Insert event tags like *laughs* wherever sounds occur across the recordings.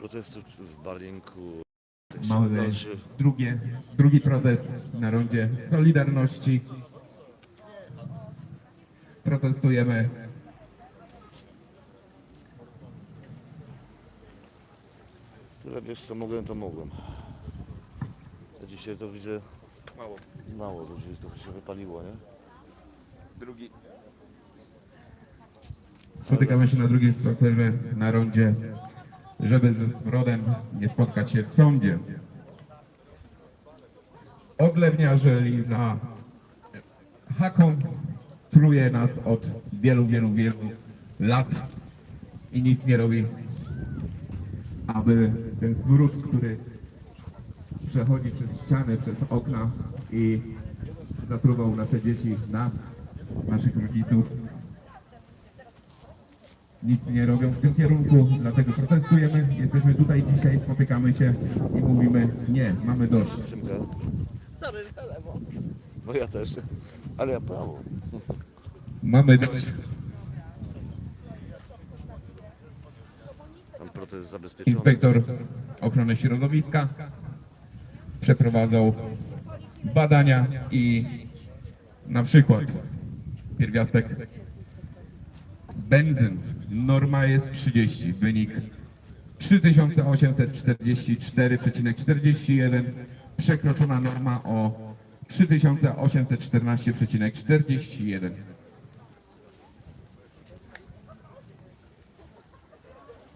protestu w Barlinku. Mamy Dalszy. drugie, drugi protest na rondzie Solidarności. Protestujemy Tyle wiesz co mogłem, to mogłem. A dzisiaj to widzę Mało. mało ludzi, to się wypaliło, nie? Drugi. Spotykamy się na drugim spacerze na rondzie, żeby ze smrodem nie spotkać się w sądzie. Odlewniarze na haką truje nas od wielu, wielu, wielu lat i nic nie robi, aby ten smród, który przechodzi przez ściany, przez okna i zatruwał nasze dzieci, nas, naszych rodziców, nic nie robią w tym kierunku, dlatego protestujemy. Jesteśmy tutaj dzisiaj, spotykamy się i mówimy nie, mamy dość. Szymka. Sorry, że lewo. No ja też. Ale ja prawo. Mamy dość. Tam protest zabezpieczony. Inspektor ochrony środowiska przeprowadzał badania i na przykład pierwiastek benzyn. Norma jest 30, wynik 3844,41, przekroczona norma o 3814,41.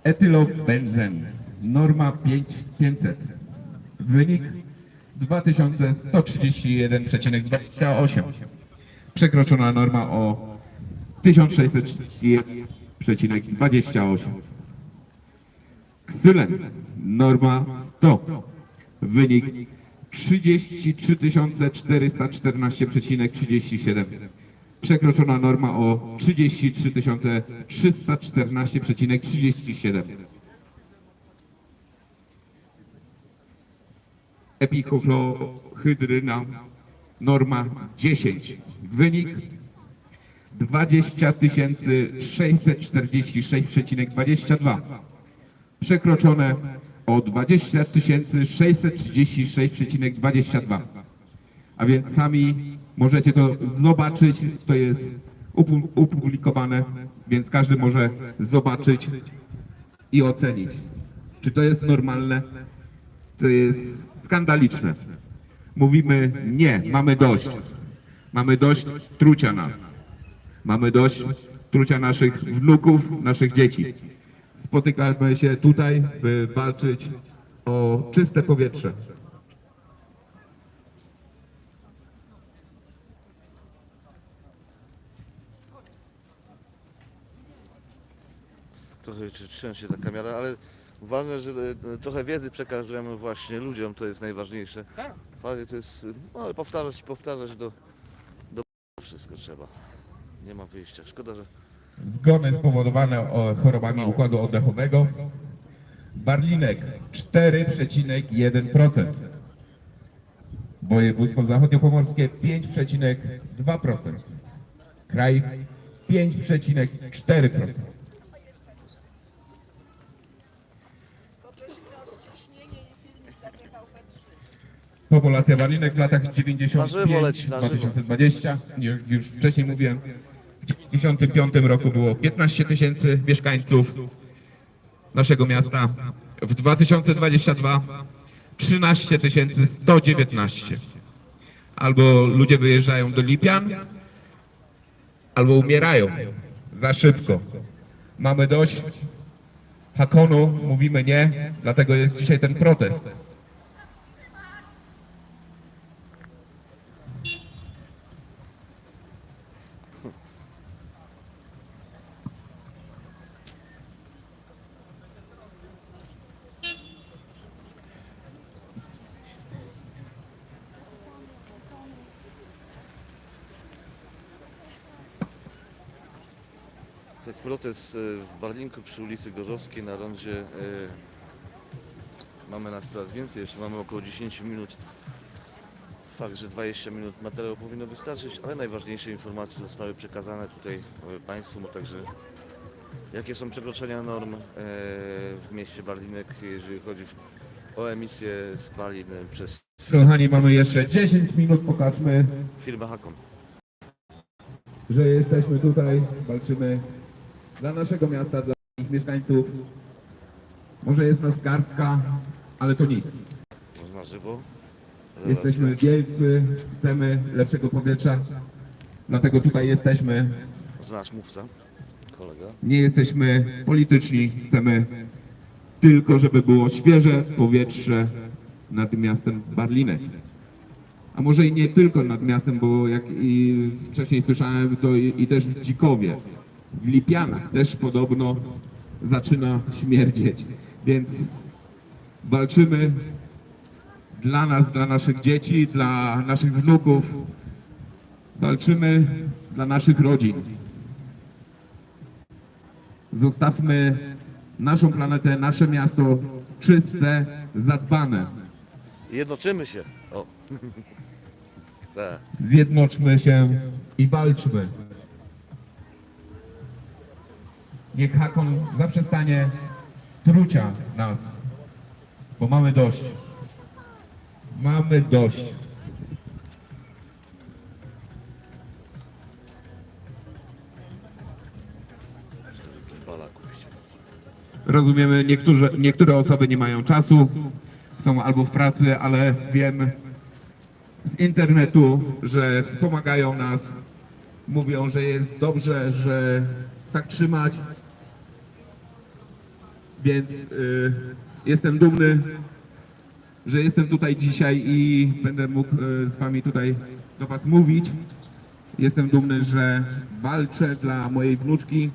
Etylobenzen. Norma 5500. Wynik 2131,28. Przekroczona norma o 1631,28. Ksylen. Norma 100. Wynik 33 414,37. Przekroczona norma o 33 314,37. Epiklohydryna norma 10. Wynik 20 646,22. Przekroczone o 20 636,22. A więc sami możecie to zobaczyć, to jest upu- opublikowane, więc każdy może zobaczyć i ocenić, czy to jest normalne, to jest skandaliczne. Mówimy nie, mamy dość. Mamy dość trucia nas. Mamy dość trucia naszych wnuków, naszych dzieci. Spotykamy się tutaj, by walczyć o czyste powietrze. Trochę tr- trzęsie ta kamera, ale ważne, że e, trochę wiedzy przekażemy właśnie ludziom, to jest najważniejsze. Tak. Fajnie to jest, no ale powtarzać, powtarzać do, do wszystko trzeba. Nie ma wyjścia. Szkoda, że Zgony spowodowane o- chorobami układu oddechowego. Barlinek 4,1%. Województwo zachodniopomorskie 5,2%. Kraj 5,4%. Poprosimy o ściśnienie i filmik na TVP3. Populacja Barlinek w latach 95 Na żywo leci, na żywo. 2020, już, już wcześniej mówiłem, w 95 roku było 15 tysięcy mieszkańców naszego miasta. W 2022 13 119. Albo ludzie wyjeżdżają do Lipian, albo umierają za szybko. Mamy dość Hakonu, mówimy nie, dlatego jest dzisiaj ten protest. Tak protest e, w Barlinku przy ulicy Gorzowskiej na rondzie e, mamy nas coraz więcej, jeszcze mamy około 10 minut. Fakt, że 20 minut materiału powinno wystarczyć, ale najważniejsze informacje zostały przekazane tutaj e, Państwu, no także jakie są przekroczenia norm w mieście Barlinek, jeżeli chodzi o emisję spalin przez Kochani, mamy jeszcze 10 minut, pokażmy, firmę Hakon. że jesteśmy tutaj, walczymy dla naszego miasta, dla ich mieszkańców. Może jest nas garstka, ale to nic. Można żywo. Jesteśmy wielcy, chcemy lepszego powietrza, dlatego tutaj jesteśmy. Znasz mówca, kolega. Nie jesteśmy polityczni, chcemy tylko, żeby było świeże powietrze nad miastem Barlinek. A może i nie tylko nad miastem, bo jak i wcześniej słyszałem, to i, i też w Dzikowie, w Lipianach też podobno zaczyna śmierdzieć. Więc walczymy dla nas, dla naszych dzieci, dla naszych wnuków. Walczymy dla naszych rodzin. Zostawmy naszą planetę, nasze miasto czyste, zadbane. Jednoczymy się. O. *laughs* tak. Zjednoczmy się i walczmy. Niech Hakon zaprzestanie trucia nas, bo mamy dość. Mamy dość. Rozumiemy, niektóre osoby nie mają czasu, są albo w pracy, ale wiem z internetu, że wspomagają nas, mówią, że jest dobrze, że tak trzymać. Więc y, jestem dumny, że jestem tutaj dzisiaj i będę mógł y, z Wami tutaj do Was mówić. Jestem dumny, że walczę dla mojej wnuczki,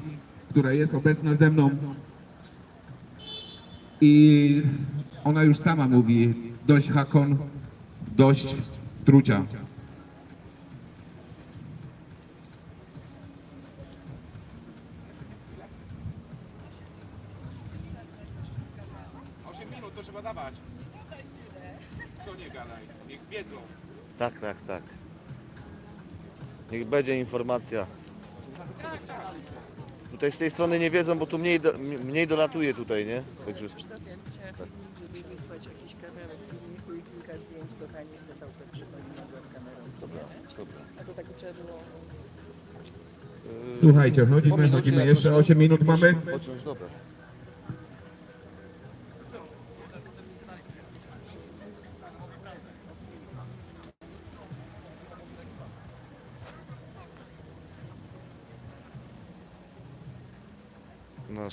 która jest obecna ze mną i ona już sama mówi, dość Hakon, dość trucia. Osiem minut to trzeba dawać. Co nie gadaj? Niech wiedzą. Tak, tak, tak. Niech będzie informacja. Tutaj z tej strony nie wiedzą, bo tu mniej, do, mniej dolatuje tutaj, nie? Także żeby wysłać jakiś kawałek filmiku i kilka zdjęć do z TVP3 pani mogła z kamerą dobra, dobra. A to takie trzeba było... Słuchajcie, chodzimy, chodzimy, jeszcze 8 minut mamy. Pociąż, dobra.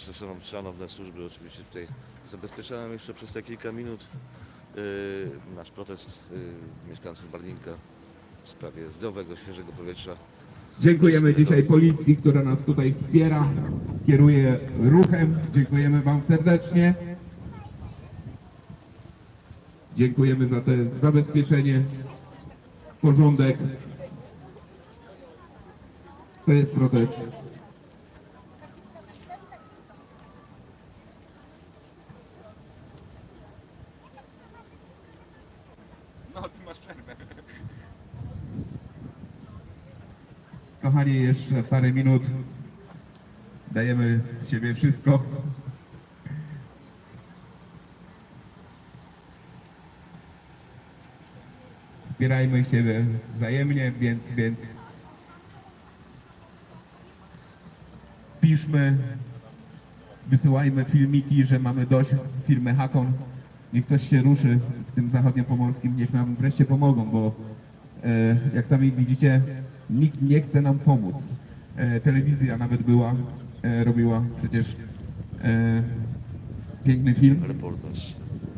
Nasze szanow- szanowne służby oczywiście tutaj zabezpieczałem jeszcze przez te kilka minut yy, nasz protest yy, mieszkańców Barlinka w sprawie zdrowego, świeżego powietrza. Dziękujemy dzisiaj policji, która nas tutaj wspiera, kieruje ruchem. Dziękujemy Wam serdecznie. Dziękujemy za to zabezpieczenie, porządek. To jest protest. No, ty masz przerwę. Kochani, jeszcze parę minut. Dajemy z siebie wszystko. Wspierajmy siebie wzajemnie, więc, więc piszmy, wysyłajmy filmiki, że mamy dość firmy Hakon. Niech coś się ruszy w tym zachodniopomorskim, niech nam wreszcie pomogą, bo e, jak sami widzicie, nikt nie chce nam pomóc. E, telewizja nawet była, e, robiła przecież e, piękny film,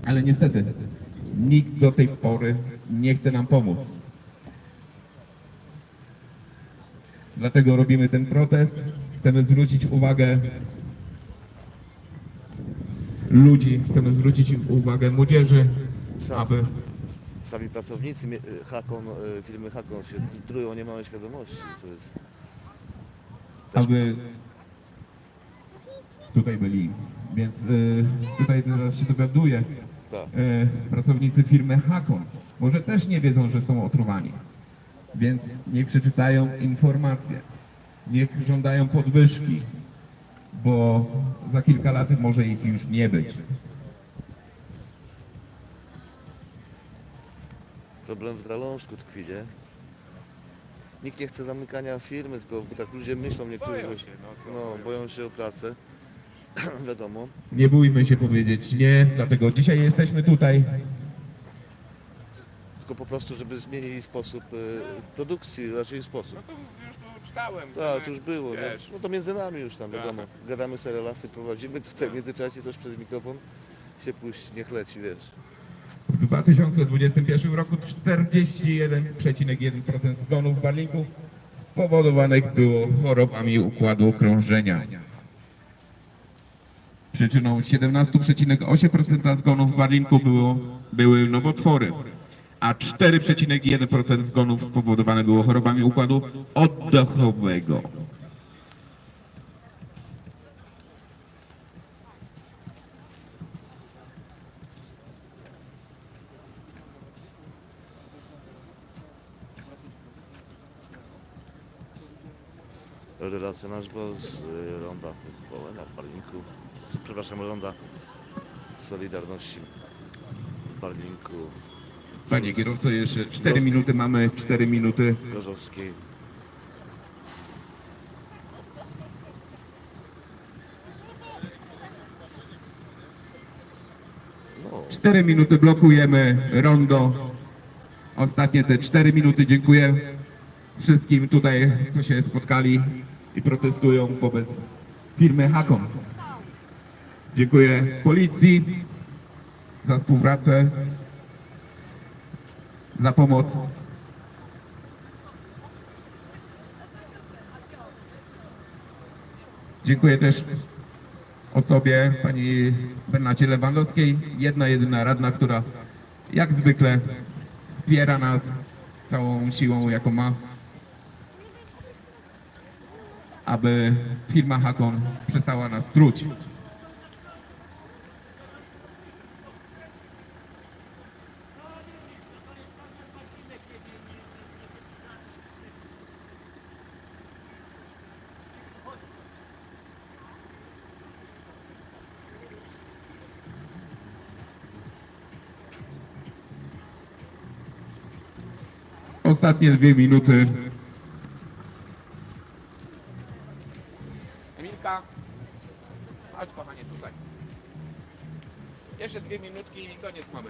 ale niestety nikt do tej pory nie chce nam pomóc. Dlatego robimy ten protest. Chcemy zwrócić uwagę ludzi, chcemy zwrócić uwagę młodzieży, Sam, aby Sami pracownicy Hakon, y, firmy Hakon się trują, nie mamy świadomości. To jest aby tutaj byli. Więc y, tutaj teraz się dowiaduję, tak. y, pracownicy firmy Hakon może też nie wiedzą, że są otruwani. Więc niech przeczytają informacje, niech żądają podwyżki, bo za kilka lat może ich już nie być. Problem w zalążku tkwi, nie? Nikt nie chce zamykania firmy, tylko bo tak ludzie myślą niektórzy. Boją się, no co, no, boją. się o pracę. *clears throat* Wiadomo. Nie bójmy się powiedzieć nie, dlatego dzisiaj jesteśmy tutaj. Tylko po prostu, żeby zmienili sposób y, produkcji, raczej sposób. No to już tu czytałem. Tak, same, to już było, nie? wiesz, No to między nami już tam, wiadomo. Tak. Gadamy sobie relasy, prowadzimy, tutaj w międzyczasie coś przez mikrofon się puści, niech leci, wiesz. W 2021 roku 41,1% zgonów w Barlinku spowodowanych było chorobami układu krążenia. Przyczyną 17,8% zgonów w Barlinku było, były nowotwory, a 4,1% zgonów spowodowane było chorobami układu oddechowego. Relacja na żywo z y, ronda Zwołena w Barlinku. Przepraszam, ronda Solidarności w Barlinku Panie kierowco, jeszcze 4 minuty mamy, 4 minuty. Gorzowskiej. No, 4 minuty blokujemy rondo. Ostatnie te 4 minuty dziękuję wszystkim tutaj, co się spotkali i protestują wobec firmy Hakon. Dziękuję policji za współpracę, za pomoc. Dziękuję też osobie pani Bernacie Lewandowskiej, jedna jedyna radna, która jak zwykle wspiera nas całą siłą, jaką ma, aby firma Hakon przestała nas truć. Ostatnie dwie minuty. Emilka, chodź kochanie tutaj. Jeszcze dwie minutki i koniec mamy.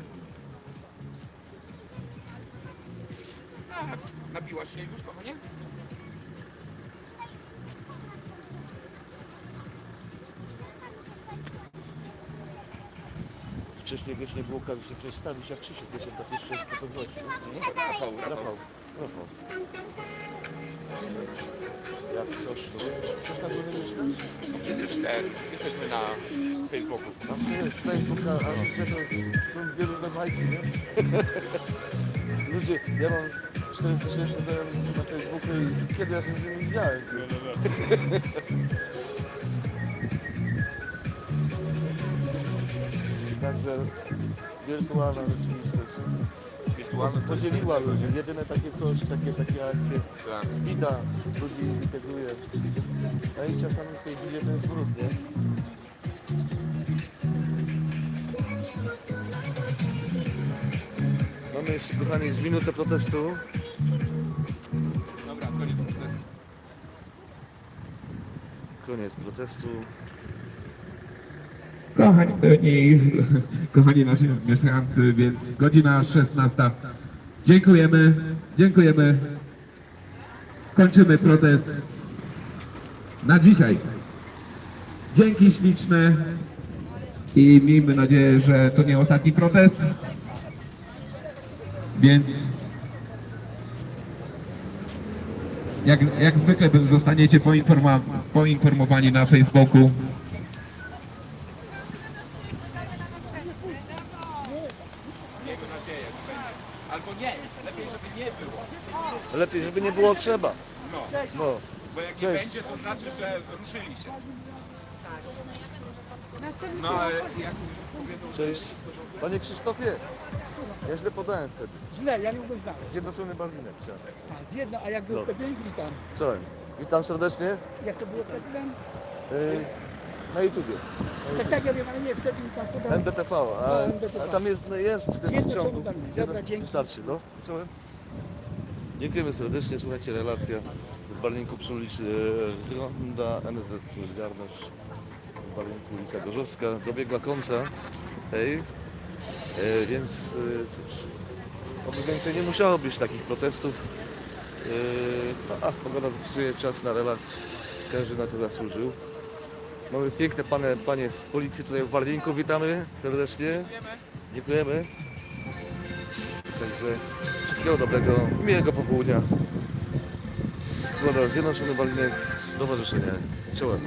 Tak, nabiłaś się już kochanie? Wcześniej wiesz, nie było okazji się przedstawić, jak Krzysiek wyszedł tak jeszcze po pewności. Rafał, Rafał. Rafał, Rafał. Jak coś, to coś tam nie mieszkasz? No przecież ten, jesteśmy na Facebooku. A w sumie Facebooka, a to jest- są dwie różne bajki, nie? *laughs* Ludzie, ja mam 4 tysięcy znajomych na Facebooku i kiedy ja się z nimi widziałem? ty? Także wirtualna rzeczywistość Wirtualny to jest podzieliła ludzi. Jedyne takie coś, takie, takie akcje. Tak. Bida ludzi integruje. A i czasami w tej bidzie ten smród, nie? Mamy jeszcze, kochani, z minutę protestu. Dobra, koniec protestu. Koniec protestu. Kochani, *laughs* kochani nasi mieszkańcy, więc godzina 16. Dziękujemy, dziękujemy. Kończymy protest na dzisiaj. Dzięki śliczne i miejmy nadzieję, że to nie ostatni protest. Więc jak, jak zwykle zostaniecie poinformowani na Facebooku. Miejmy nadzieję, że będzie. Albo nie, lepiej żeby nie było. Lepiej, żeby nie było trzeba. No, No. bo jak nie Cześć. będzie, to znaczy, że ruszyli się. Następny No ale jak powiedzą, że Cześć. Panie Krzysztofie, ja źle podałem wtedy. Źle, ja nie mógłbym znaleźć. Zjednoczony Barlinek. chciałem. A, z jedno, a jak było Dobra. wtedy, witam. Co? Witam serdecznie. Jak to było wtedy tam? Yy, Na YouTubie. Tak, tak, ja wiem, ale nie, wtedy mi pan podał. NBTV, a, No, NBTV. a tam jest, no jest w tym Zjednoczony ciągu. Dobra, dzięki. Wystarczy, no. Czołem. Dziękujemy serdecznie, słuchajcie, relacja w Barlinku przy ulicy e, Ronda, NSS Solidarność, w Barlinku ulica Gorzowska, dobiegła końca, hej, e, więc e, oby więcej nie musiało być takich protestów, e, a pogoda wypisuje czas na relaks, każdy na to zasłużył. Mamy piękne panie, panie z policji tutaj w Barlinku, witamy serdecznie, dziękujemy. Także wszystkiego dobrego, miłego popołudnia. Składa Zjednoczony Balinek, Stowarzyszenie Czołem.